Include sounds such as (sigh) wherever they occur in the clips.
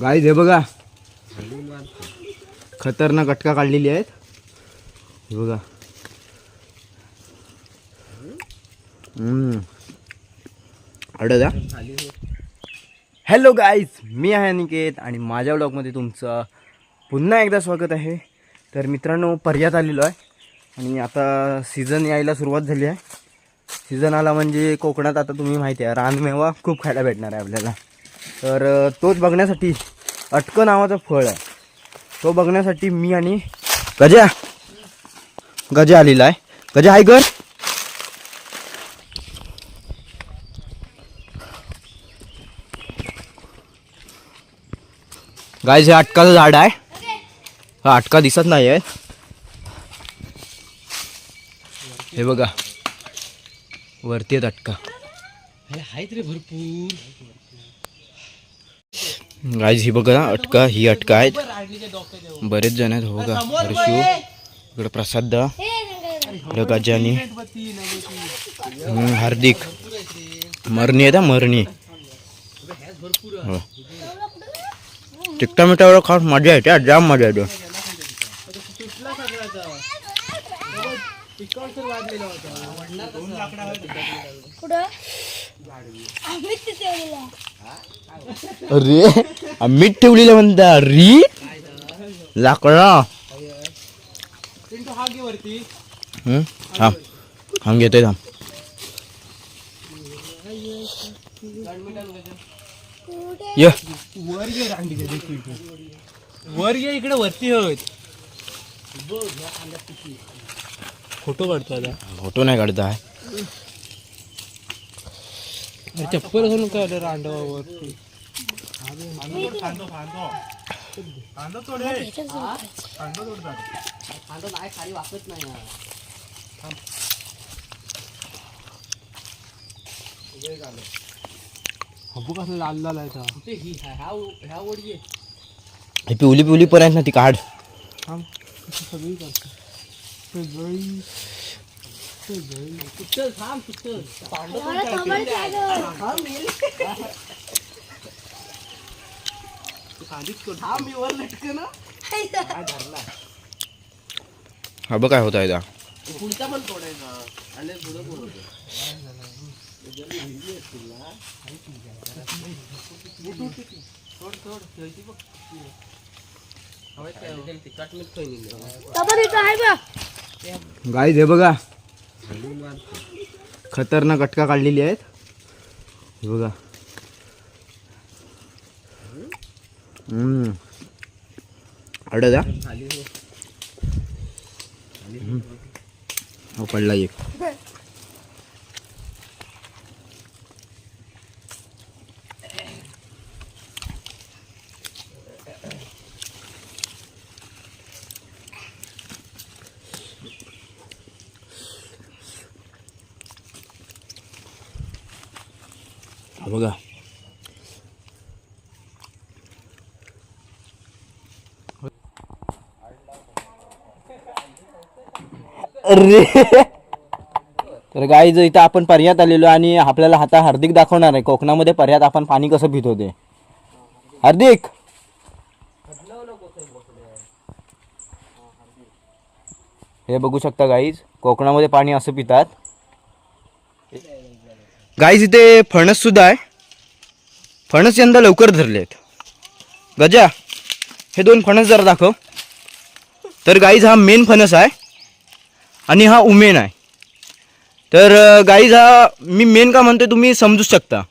Guys हे बघा. खतरनाक अटका काढलेली आहेत. हे बघा. अडदा हॅलो गाईज मी आहे अनिकेत आणि माझ्या ब्लॉगमध्ये तुमचं पुन्हा एकदा स्वागत आहे. तर मित्रांनो पर्यात आलेलो आहे. आणि आता सीझन यायला सुरुवात झाली आहे. सीझन आला म्हणजे कोकणात आता तुम्ही माहिती आहे रानमेवा खूप खायला भेटणार आहे आपल्याला. तर तोच बघण्यासाठी अटकं नावाचं फळ आहे. तो बघण्यासाठी मी आणि गजा गजा आलेला आहे. गजा आहे कर गाय हे अटकाचं झाड आहे. हा अटका दिसत नाही आहे. हे बघा. वरती आहेत अटका. आहेत रे भरपूर. गायज ही बघा अटका ही अटका आहेत. बरेच जण आहेत हो का? हर्षू इकडं प्रसाद इकडे गजानी हार्दिक. मरणी आहे ना मरणी. हो. तिकटा मिठावर खास मजा येते जाम मजा येतो. कुठं? अरे मीठ ठेवलेलं म्हणता. री लाकडा. हम्म, थांब थांब घेतोय थांब. ये. वर घे रांडी वर घे इकडे वरती होत फोटो काढतो आता. फोटो नाही काढता चप्पल घालून काय आलं रांडवावर हबू कसं लाल लाल आहे ह्या ओढी पिवली पिवली पर्यंत ना ती काढ. सगळी थांब थांब मी वर लटक ना हा बघ काय होत आहे पुढचा पण तोडायचा आणि पुढं पण बाबा तिथं आहे बघ गाईज हे बघा. खतरनाक अटका काढलेली आहेत. हे बघा. हम्म. अडद हा. हो पडला एक. हा बघा. अरे. तर गाईज इथं आपण पर्यात आलेलो आणि आपल्याला आता हार्दिक दाखवणार आहे. कोकणामध्ये पर्यात आपण पाणी कसं पितो ते हार्दिक. हे बघू शकता गाईज कोकणामध्ये पाणी असं पितात. गाईज इथे फणस सुद्धा आहे. फणस यंदा लवकर धरलेत. गजा हे दोन फणस जरा दाखव. तर गाईज हा मेन फणस आहे आणि हा उमेन आहे. तर गाईज हा मी मेन का म्हणतोय तुम्ही समजूच शकता.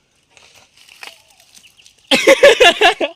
(laughs)